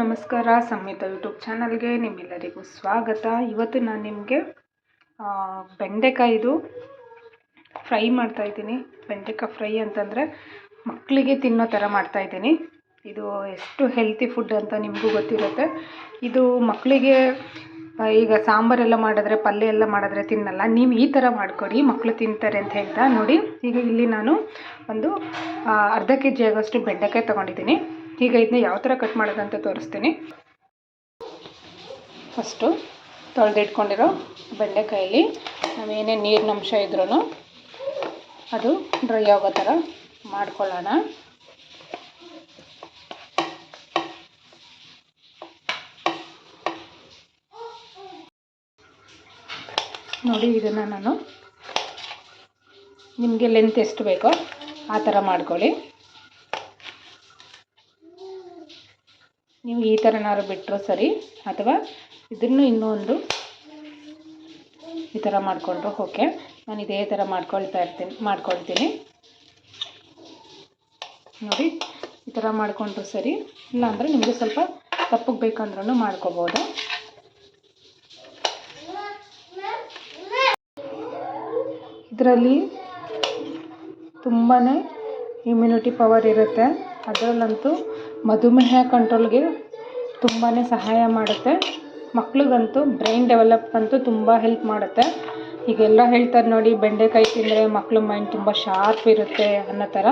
ನಮಸ್ಕಾರ ಸಂಹಿತ ಯೂಟ್ಯೂಬ್ ಚಾನಲ್ಗೆ ನಿಮ್ಮೆಲ್ಲರಿಗೂ ಸ್ವಾಗತ. ಇವತ್ತು ನಾನು ನಿಮಗೆ ಬೆಂಡೆಕಾಯಿದು ಫ್ರೈ ಮಾಡ್ತಾಯಿದ್ದೀನಿ ಬೆಂಡೆಕಾಯಿ ಫ್ರೈ ಅಂತಂದರೆ ಮಕ್ಕಳಿಗೆ ತಿನ್ನೋ ಥರ ಮಾಡ್ತಾಯಿದ್ದೀನಿ ಇದು ಎಷ್ಟು ಹೆಲ್ತಿ ಫುಡ್ ಅಂತ ನಿಮಗೂ ಗೊತ್ತಿರುತ್ತೆ. ಇದು ಮಕ್ಕಳಿಗೆ ಈಗ ಸಾಂಬಾರೆಲ್ಲ ಮಾಡಿದ್ರೆ, ಪಲ್ಯ ಎಲ್ಲ ಮಾಡಿದ್ರೆ ತಿನ್ನಲ್ಲ. ನೀವು ಈ ಥರ ಮಾಡಿಕೊಡಿ ಮಕ್ಕಳು ತಿಂತಾರೆ ಅಂತ ಹೇಳ್ತಾ ನೋಡಿ. ಈಗ ಇಲ್ಲಿ ನಾನು ಒಂದು ಅರ್ಧ ಕೆ ಜಿ ಆಗೋಷ್ಟು ಬೆಂಡೆಕಾಯಿ ತೊಗೊಂಡಿದ್ದೀನಿ. ಈಗ ಇದನ್ನ ಯಾವ ಥರ ಕಟ್ ಮಾಡೋದಂತ ತೋರಿಸ್ತೀನಿ. ಫಸ್ಟು ತೊಳೆದಿಟ್ಕೊಂಡಿರೋ ಬೆಂಡೆಕಾಯಲ್ಲಿ ನಾವೇನೇ ನೀರಿನ ಅಂಶ ಇದ್ರೂ ಅದು ಡ್ರೈ ಆಗೋ ಥರ ಮಾಡ್ಕೊಳ್ಳೋಣ. ನೋಡಿ ಇದನ್ನು ನಾನು ನಿಮಗೆ ಲೆಂತ್ ಎಷ್ಟು ಬೇಕೋ ಆ ಥರ ಮಾಡ್ಕೊಳ್ಳಿ. ನೀವು ಈ ಥರನಾದ್ರು ಬಿಟ್ಟರು ಸರಿ, ಅಥವಾ ಇದನ್ನು ಇನ್ನೊಂದು ಈ ಥರ ಮಾಡಿಕೊಂಡ್ರು, ಓಕೆ. ನಾನು ಇದೇ ಥರ ಮಾಡ್ಕೊಳ್ತಾ ಇರ್ತೀನಿ, ಮಾಡ್ಕೊಳ್ತೀನಿ. ನೋಡಿ, ಈ ಥರ ಮಾಡಿಕೊಂಡ್ರು ಸರಿ. ಇಲ್ಲಾಂದರೆ ನಿಮಗೆ ಸ್ವಲ್ಪ ತಪ್ಪಗೆ ಬೇಕಂದ್ರೂ ಮಾಡ್ಕೋಬೋದು. ಇದರಲ್ಲಿ ತುಂಬಾ ಇಮ್ಯುನಿಟಿ ಪವರ್ ಇರುತ್ತೆ. ಅದರಲ್ಲಂತೂ ಮಧುಮೇಹ ಕಂಟ್ರೋಲ್ಗೆ ತುಂಬಾ ಸಹಾಯ ಮಾಡುತ್ತೆ. ಮಕ್ಳಿಗಂತೂ ಬ್ರೈನ್ ಡೆವಲಪ್ ಅಂತೂ ತುಂಬ ಹೆಲ್ಪ್ ಮಾಡುತ್ತೆ. ಈಗೆಲ್ಲ ಹೇಳ್ತಾರೆ ನೋಡಿ, ಬೆಂಡೆಕಾಯಿ ತಿಂದರೆ ಮಕ್ಳ ಮೈಂಡ್ ತುಂಬ ಶಾರ್ಪ್ ಇರುತ್ತೆ ಅನ್ನೋ ಥರ.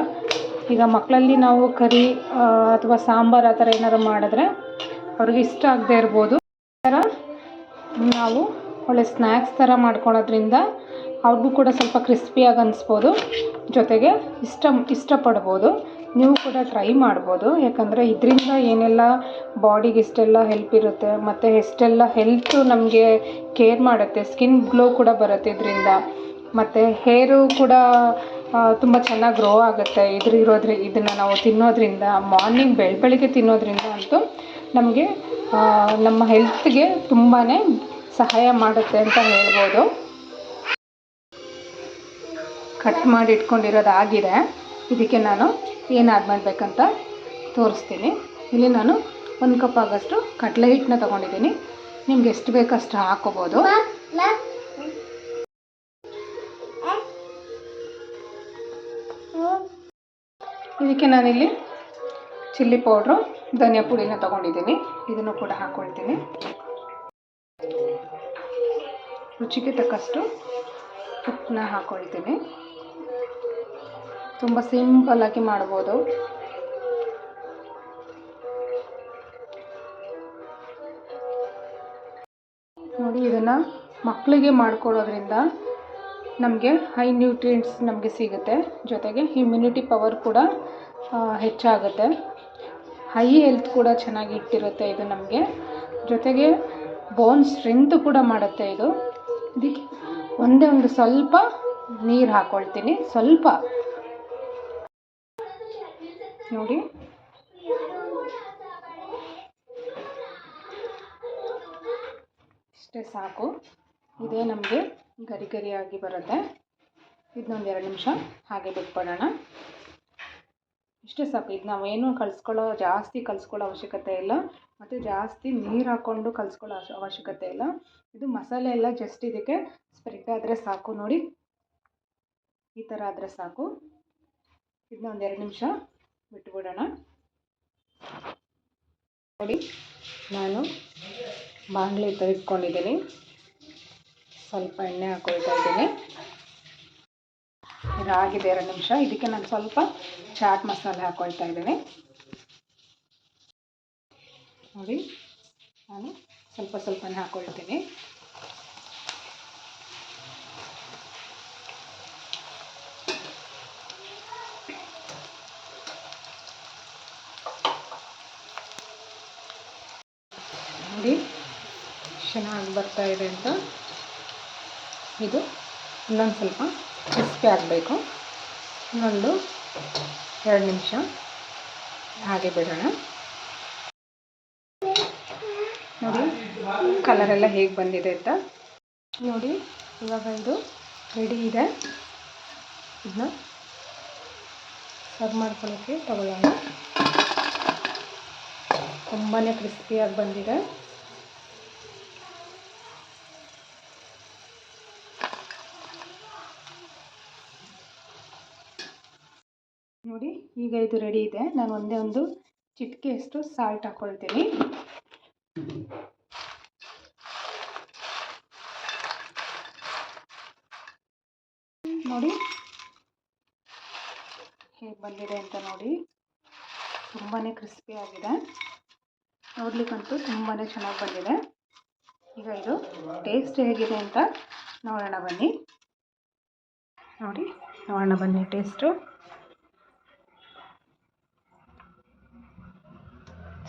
ಈಗ ಮಕ್ಕಳಲ್ಲಿ ನಾವು ಕರಿ ಅಥವಾ ಸಾಂಬಾರು ಆ ಥರ ಏನಾರು ಮಾಡಿದ್ರೆ ಅವ್ರಿಗೆ ಇಷ್ಟ ಆಗದೆ ಇರ್ಬೋದು. ಥರ ನಾವು ಒಳ್ಳೆ ಸ್ನ್ಯಾಕ್ಸ್ ಥರ ಮಾಡ್ಕೊಳೋದ್ರಿಂದ ಅವ್ರಿಗೂ ಕೂಡ ಸ್ವಲ್ಪ ಕ್ರಿಸ್ಪಿಯಾಗಿ ಅನಿಸ್ಬೋದು. ಜೊತೆಗೆ ಇಷ್ಟ, ಇಷ್ಟಪಡ್ಬೋದು. ನೀವು ಕೂಡ ಟ್ರೈ ಮಾಡ್ಬೋದು. ಯಾಕಂದರೆ ಇದರಿಂದ ಏನೆಲ್ಲ ಬಾಡಿಗೆ ಎಷ್ಟೆಲ್ಲ ಹೆಲ್ಪ್ ಇರುತ್ತೆ, ಮತ್ತು ಎಷ್ಟೆಲ್ಲ ಹೆಲ್ತು ನಮಗೆ ಕೇರ್ ಮಾಡುತ್ತೆ ಸ್ಕಿನ್ ಗ್ಲೋ ಕೂಡ ಬರುತ್ತೆ ಇದರಿಂದ. ಮತ್ತು ಹೇರು ಕೂಡ ತುಂಬ ಚೆನ್ನಾಗಿ ಗ್ರೋ ಆಗುತ್ತೆ. ಇದ್ರ ಇರೋದ್ರಿ, ಇದನ್ನು ನಾವು ತಿನ್ನೋದ್ರಿಂದ ಮಾರ್ನಿಂಗ್ ಬೆಳ, ಬೆಳಿಗ್ಗೆ ತಿನ್ನೋದ್ರಿಂದ ಅಂತೂ ನಮಗೆ ನಮ್ಮ ಹೆಲ್ತ್ಗೆ ತುಂಬಾ ಸಹಾಯ ಮಾಡುತ್ತೆ ಅಂತ ಹೇಳ್ಬೋದು. ಕಟ್ ಮಾಡಿ ಇಟ್ಕೊಂಡಿರೋದು ಆಗಿದೆ. ಇದಕ್ಕೆ ನಾನು ಏನು ಆ್ಯಡ್ ಮಾಡಬೇಕಂತ ತೋರಿಸ್ತೀನಿ. ಇಲ್ಲಿ ನಾನು ಒಂದು ಕಪ್ ಆಗಷ್ಟು ಕಡಲೆ ಹಿಟ್ಟನ್ನ ತೊಗೊಂಡಿದ್ದೀನಿ. ನಿಮ್ಗೆ ಎಷ್ಟು ಬೇಕೋ ಅಷ್ಟು ಹಾಕೋಬೋದು. ಇದಕ್ಕೆ ನಾನಿಲ್ಲಿ ಚಿಲ್ಲಿ ಪೌಡ್ರು, ಧನಿಯಾ ಪುಡಿನ ತೊಗೊಂಡಿದ್ದೀನಿ. ಇದನ್ನು ಕೂಡ ಹಾಕ್ಕೊಳ್ತೀನಿ ರುಚಿಗೆ ತಕ್ಕಷ್ಟು ಉಪ್ಪನ್ನ ಹಾಕ್ಕೊಳ್ತೀನಿ ತುಂಬ ಸಿಂಪಲ್ಲಾಗಿ ಮಾಡ್ಬೋದು. ನೋಡಿ ಇದನ್ನು ಮಕ್ಕಳಿಗೆ ಮಾಡ್ಕೊಡೋದ್ರಿಂದ ನಮಗೆ ಹೈ ನ್ಯೂಟ್ರಿಯೆಂಟ್ಸ್ ನಮಗೆ ಸಿಗುತ್ತೆ. ಜೊತೆಗೆ ಇಮ್ಯುನಿಟಿ ಪವರ್ ಕೂಡ ಹೆಚ್ಚಾಗುತ್ತೆ. ಹೈ ಹೆಲ್ತ್ ಕೂಡ ಚೆನ್ನಾಗಿ ಇಟ್ಟಿರುತ್ತೆ ಇದು ನಮಗೆ. ಜೊತೆಗೆ ಬೋನ್ ಸ್ಟ್ರೆಂತ್ ಕೂಡ ಮಾಡುತ್ತೆ ಇದು. ಇದಕ್ಕೆ ಒಂದೇ ಒಂದು ಸ್ವಲ್ಪ ನೀರು ಹಾಕ್ಕೊಳ್ತೀನಿ ಸ್ವಲ್ಪ ನೋಡಿ. ಇಷ್ಟೇ ಸಾಕು. ಇದೇ ನಮಗೆ ಗರಿ ಗರಿಯಾಗಿ ಬರುತ್ತೆ. ಇದನ್ನೊಂದು ಎರಡು ನಿಮಿಷ ಹಾಗೆ ಬಿಟ್ಬಿಡೋಣ. ಇಷ್ಟೇ ಸಾಕು. ಇದು ನಾವೇನು ಕಲಿಸ್ಕೊಳ್ಳೋ ಜಾಸ್ತಿ ಕಲಿಸ್ಕೊಳ್ಳೋ ಅವಶ್ಯಕತೆ ಇಲ್ಲ. ಮತ್ತು ಜಾಸ್ತಿ ನೀರು ಹಾಕ್ಕೊಂಡು ಕಲಿಸ್ಕೊಳ್ಳೋ ಅವಶ್ಯ- ಅವಶ್ಯಕತೆ ಇಲ್ಲ. ಇದು ಮಸಾಲೆ ಎಲ್ಲ ಜಸ್ಟ್ ಇದಕ್ಕೆ ಸ್ಪ್ರೆಡ್ ಆದರೆ ಸಾಕು ನೋಡಿ. ಈ ಥರ ಆದರೆ ಸಾಕು. ಇದನ್ನ ಒಂದು ಎರಡು ನಿಮಿಷ ಬಿಟ್ಬಿಡೋಣ. ನೋಡಿ, ನಾನು ಬಾಣಲಿ ತೆಗೆದುಕೊಂಡಿದ್ದೀನಿ. ಸ್ವಲ್ಪ ಎಣ್ಣೆ ಹಾಕೊಳ್ತಾ ಇದ್ದೀನಿ. ಇದಾಗಿದೆ ಎರಡು ನಿಮಿಷ. ಇದಕ್ಕೆ ನಾನು ಸ್ವಲ್ಪ ಚಾಟ್ ಮಸಾಲೆ ಹಾಕೊಳ್ತಾ ಇದ್ದೀನಿ. ನೋಡಿ, ನಾನು ಸ್ವಲ್ಪ ಸ್ವಲ್ಪನೇ ಹಾಕ್ಕೊಳ್ತೀನಿ ನೋಡಿ ಚೆನ್ನಾಗಿ ಬರ್ತಾ ಇದೆ ಅಂತ. ಇದು ಇನ್ನೊಂದು ಸ್ವಲ್ಪ ಕ್ರಿಸ್ಪಿ ಆಗಬೇಕು. ಇನ್ನೊಂದು ಎರಡು ನಿಮಿಷ. ಹಾಗೆ ಬಿಡೋಣ. ನೋಡಿ ಕಲರೆಲ್ಲ ಹೇಗೆ ಬಂದಿದೆ ಅಂತ. ನೋಡಿ, ಇವಾಗ ಇದು ರೆಡಿ ಇದೆ. ಇದನ್ನ ಸರ್ವ್ ಮಾಡ್ಕೊಳ್ಳೋಕ್ಕೆ ತಗೊಳ್ಳೋಣ. ತುಂಬಾ ಕ್ರಿಸ್ಪಿಯಾಗಿ ಬಂದಿದೆ. ನೋಡಿ, ಈಗ ಇದು ರೆಡಿ ಇದೆ. ನಾನು ಒಂದೇ ಒಂದು ಚಿಟಿಕೆಯಷ್ಟು ಸಾಲ್ಟ್ ಹಾಕ್ಕೊಳ್ತೀನಿ ನೋಡಿ. ಹೇಗೆ ಬಂದಿದೆ ಅಂತ ನೋಡಿ. ತುಂಬಾ ಕ್ರಿಸ್ಪಿ ಆಗಿದೆ. ನೋಡ್ಲಿಕ್ಕಂತೂ ತುಂಬಾ ಚೆನ್ನಾಗಿ ಬಂದಿದೆ. ಈಗ ಇದು ಟೇಸ್ಟ್ ಹೇಗಿದೆ ಅಂತ ನೋಡೋಣ ಬನ್ನಿ. ನೋಡಿ, ನೋಡೋಣ ಬನ್ನಿ ಟೇಸ್ಟು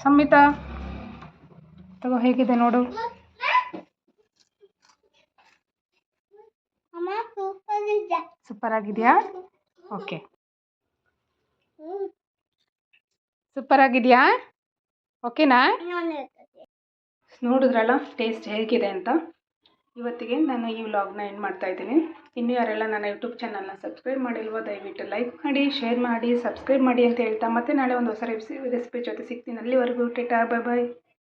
ಸಂಹಿತಾ ತಗೋ ಹೇಗಿದೆ ನೋಡು. ಸೂಪರ್ ಆಗಿದೆಯಾ? ಓಕೆ ಸೂಪರ್ ಆಗಿದೆಯಾ? ಓಕೆನಾ ನೋಡಿದ್ರಲ್ಲ ಟೇಸ್ಟ್ ಹೇಗಿದೆ ಅಂತ? ಇವತ್ತಿಗೆ ನಾನು ಈ ವ್ಲಾಗ್ನ ಎಂಡ್ ಮಾಡ್ತಾ ಇದ್ದೀನಿ. ಇನ್ನು ಯಾರೆಲ್ಲ ನನ್ನ ಯೂಟ್ಯೂಬ್ ಚಾನಲ್ನ ಸಬ್ಸ್ಕ್ರೈಬ್ ಮಾಡಿಲ್ವೋ, ದಯವಿಟ್ಟು ಲೈಕ್ ಮಾಡಿ ಶೇರ್ ಮಾಡಿ ಸಬ್ಸ್ಕ್ರೈಬ್ ಮಾಡಿ ಅಂತ ಹೇಳ್ತಾ ಮತ್ತೆ ನಾಳೆ ಒಂದು ಹೊಸ ರೆಸಿಪಿ ಜೊತೆ ಸಿಗ್ತೀನಿ. ಅಲ್ಲಿವರೆಗೂ, ಟೇಟಾ ಬೈ ಬಾಯ್